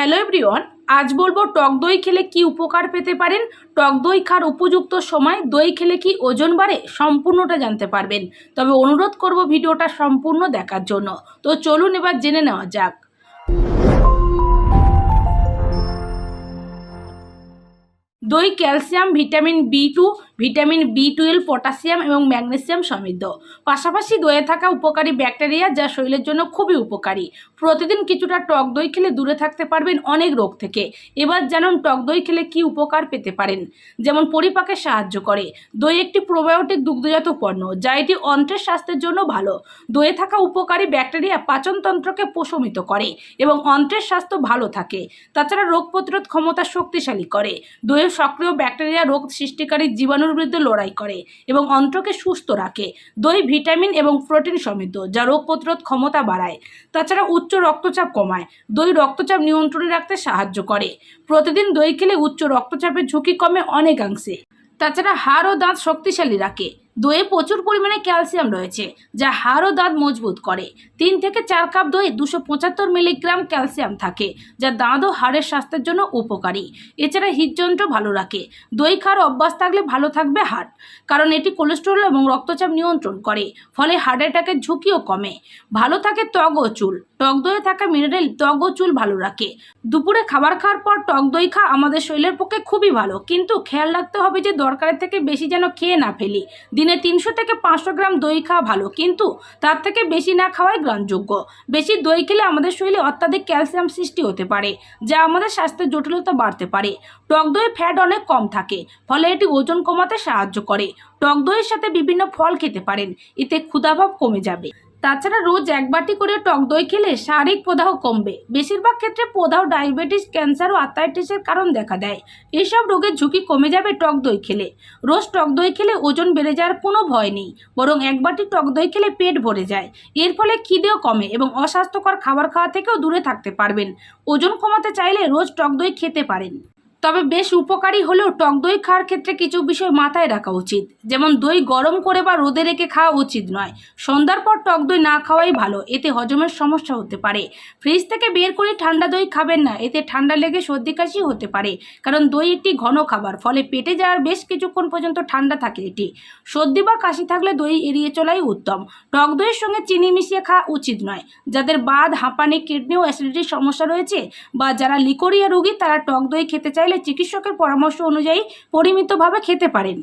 Hello everyone আজ বলব টক দই খেলে কি উপকার পেতে পারেন? টক দই খার উপযুক্ত সময় দই খেলে কি ওজন বাড়ে? সম্পূর্ণটা জানতে পারবেন। তবে অনুরোধ করব ভিডিওটা সম্পূর্ণ দেখার জন্য। তো চলুন এবার জেনে নেওয়া যাক। দই, calcium, vitamin B two vitamin B twelve potassium এবং ম্যাগনেসিয়াম সমৃদ্ধ। পাশাপাশি দইয়ে থাকা উপকারী ব্যাকটেরিয়া যা শরীরের জন্য খুবই উপকারী। প্রতিদিন কিছুটা টক দই খেলে দূরে থাকতে পারবেন অনেক রোগ থেকে। এবার জানুন টক দই খেলে কি উপকার পেতে পারেন। যেমন পরিপাকে সাহায্য করে। দই একটি প্রোবায়োটিক দুগ্ধজাত পণ্য, যা এটি অন্ত্রের স্বাস্থ্যের জন্য ভালো। দইয়ে থাকা উপকারী ব্যাকটেরিয়া পাচনতন্ত্রকে প্রশমিত করে এবং অন্ত্রের স্বাস্থ্য ভালো থাকে। তাছাড়া রোগ প্রতিরোধ ক্ষমতা শক্তিশালী করে। দইয়ে সক্রিয় ব্যাকটেরিয়া রোগ সৃষ্টিকারী জীবাণুর বিরুদ্ধে লড়াই করে এবং অন্ত্রকে সুস্থ রাখে। দই, ভিটামিন এবং প্রোটিন সমৃদ্ধ, যা রোগ প্রতিরোধ ক্ষমতা বাড়ায়। তাছাড়া উচ্চ রক্তচাপ কমায়। দই রক্তচাপ নিয়ন্ত্রণে রাখতে সাহায্য করে। প্রতিদিন দই খেলে উচ্চ রক্তচাপের ঝুঁকি কমে অনেকাংশে। তাছাড়া হাড় ও দাঁত শক্তিশালী রাখে। দইয়ে প্রচুর পরিমাণে ক্যালসিয়াম রয়েছে, যা হাড় ও দাঁত মজবুত করে। তিন থেকে চার কাপ দই দুশো পঁচাত্তর মিলিগ্রাম ক্যালসিয়াম থাকে, যা দাঁত ও হাড়ের স্বাস্থ্যের জন্য উপকারী। এছাড়া হৃদযন্ত্র ভালো রাখে। দই খাওয়ার অভ্যাস থাকলে ভালো থাকবে হার্ট কারণ এটি কোলেস্টেরল এবং রক্তচাপ নিয়ন্ত্রণ করে, ফলে হার্ট অ্যাটাকের ঝুঁকিও কমে। ভালো থাকে ত্বক ও চুল। টক দইয়ে থাকা মিনারেল ত্বক ও চুল ভালো রাখে। দুপুরে খাবার খাওয়ার পর টক দই খাওয়া আমাদের শরীরের পক্ষে খুবই ভালো, কিন্তু খেয়াল রাখতে হবে যে দরকারের থেকে বেশি যেন খেয়ে না ফেলি। দিনে তিনশো থেকে পাঁচশো গ্রাম দই খাওয়া ভালো, কিন্তু তার থেকে বেশি না খাওয়াই গ্রহণযোগ্য বেশি দই খেলে আমাদের শরীরে অত্যাধিক ক্যালসিয়াম সৃষ্টি হতে পারে, যা আমাদের স্বাস্থ্যের জটিলতা বাড়তে পারে। টক দই ফ্যাট অনেক কম থাকে, ফলে এটি ওজন কমাতে সাহায্য করে। টক দইয়ের সাথে বিভিন্ন ফল খেতে পারেন, এতে ক্ষুধাভাব কমে যাবে। তাছাড়া রোজ এক বাটি করে টক দই খেলে শারীরিক প্রদাহ কমবে। বেশিরভাগ ক্ষেত্রে প্রদাহ, ডায়াবেটিস, ক্যান্সার ও আর্থাইটিসের কারণ দেখা দেয়। এসব রোগের ঝুঁকি কমে যাবে টক দই খেলে। রোজ টক দই খেলে ওজন বেড়ে যাওয়ার কোনো ভয় নেই, বরং এক বাটি টক দই খেলে পেট ভরে যায়। এর ফলে খিদেও কমে এবং অস্বাস্থ্যকর খাবার খাওয়া থেকেও দূরে থাকতে পারবেন। ওজন কমাতে চাইলে রোজ টক দই খেতে পারেন। তবে বেশ উপকারী হলেও টক দই খাওয়ার ক্ষেত্রে কিছু বিষয় মাথায় রাখা উচিত। যেমন দই গরম করে বা রোদে রেখে খাওয়া উচিত নয়। সন্ধ্যার পর টক দই না খাওয়াই ভালো, এতে হজমের সমস্যা হতে পারে। ফ্রিজ থেকে বের করে ঠান্ডা দই খাবেন না, এতে ঠান্ডা লেগে সর্দি কাশি হতে পারে। কারণ দই একটি ঘন খাবার, ফলে পেটে যাওয়ার বেশ কিছুক্ষণ পর্যন্ত ঠান্ডা থাকে এটি। সর্দি বা কাশি থাকলে দই এড়িয়ে চলাই উত্তম। টক দইয়ের সঙ্গে চিনি মিশিয়ে খাওয়া উচিত নয়। যাদের বাদ, হাঁপানি কিডনি ও অ্যাসিডিটির সমস্যা রয়েছে বা যারা লিকোরিয়া রোগী, তারা টক দই খেতে চাইলে চিকিৎসকের পরামর্শ অনুযায়ী পরিমিতভাবে খেতে পারেন।